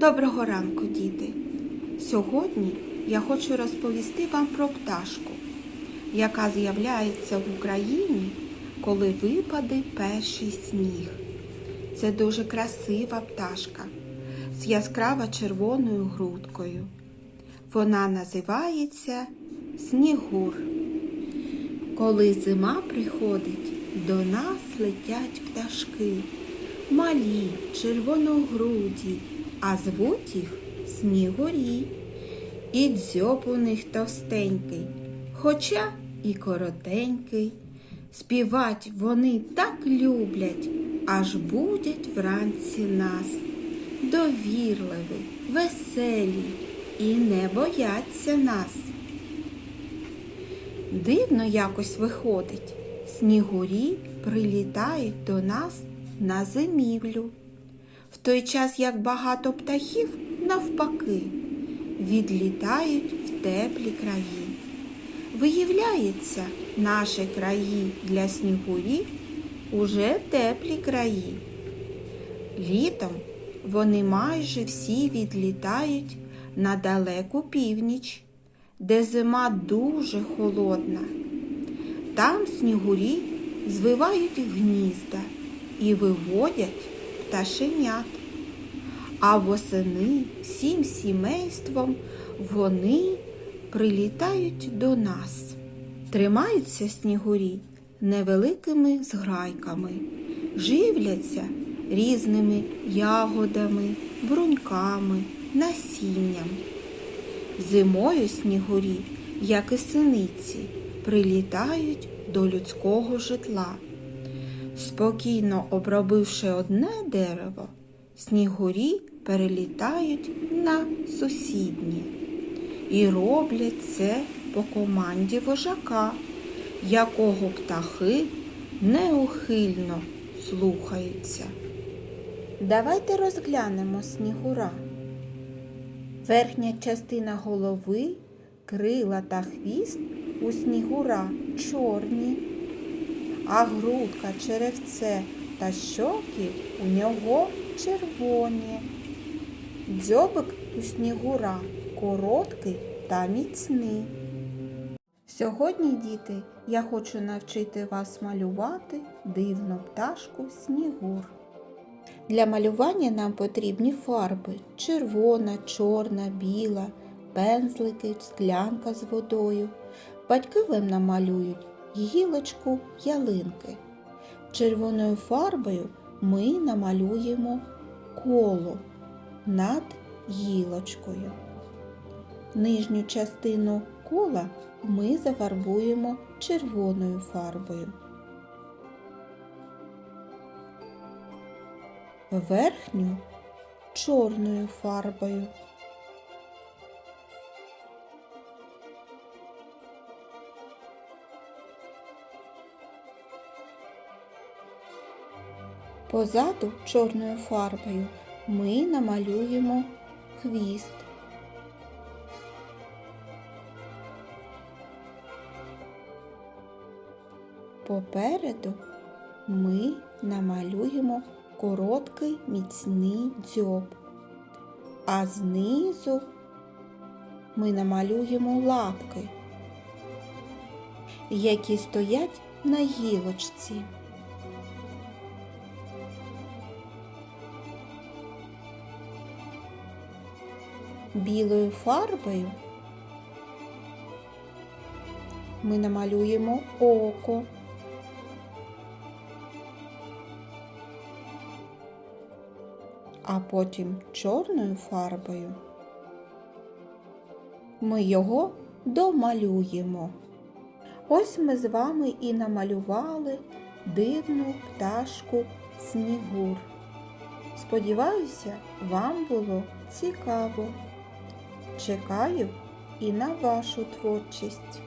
Доброго ранку, діти! Сьогодні я хочу розповісти вам про пташку, яка з'являється в Україні, коли випаде перший сніг. Це дуже красива пташка з яскраво червоною грудкою. Вона називається Снігур. Коли зима приходить, до нас летять пташки, малі, червоногруді, а звуть їх снігурі. І дзьоб у них товстенький, хоча і коротенький. Співать вони так люблять, аж будять вранці нас. Довірливі, веселі і не бояться нас. Дивно якось виходить. Снігурі прилітають до нас на зимівлю. В той час як багато птахів, навпаки, відлітають в теплі краї. Виявляється, наші краї для снігурів уже теплі краї. Літом вони майже всі відлітають на далеку північ, де зима дуже холодна. Там снігурі звивають гнізда і виводять пташенят. А восени всім сімейством вони прилітають до нас. Тримаються снігурі невеликими зграйками, живляться різними ягодами, бруньками, насінням. Зимою снігурі, як і синиці, прилітають до людського житла. Спокійно обробивши одне дерево, снігурі перелітають на сусіднє і роблять це по команді вожака, якого птахи неухильно слухаються. Давайте розглянемо снігура. Верхня частина голови, крила та хвіст у снігура чорні, а грудка, черевце та щоки у нього червоні. Дзьобик у снігура короткий та міцний. Сьогодні, діти, я хочу навчити вас малювати дивну пташку снігур. Для малювання нам потрібні фарби червона, чорна, біла, пензлики, склянка з водою. Батьки вам намалюють гілочку ялинки. Червоною фарбою ми намалюємо коло над гілочкою. Нижню частину кола ми зафарбуємо червоною фарбою. Верхню чорною фарбою. Позаду чорною фарбою ми намалюємо хвіст. Попереду ми намалюємо короткий міцний дзьоб, а знизу ми намалюємо лапки, які стоять на гілочці. Білою фарбою ми намалюємо око. А потім чорною фарбою ми його домалюємо. Ось ми з вами і намалювали дивну пташку снігур. Сподіваюся, вам було цікаво. Чекаю і на вашу творчість.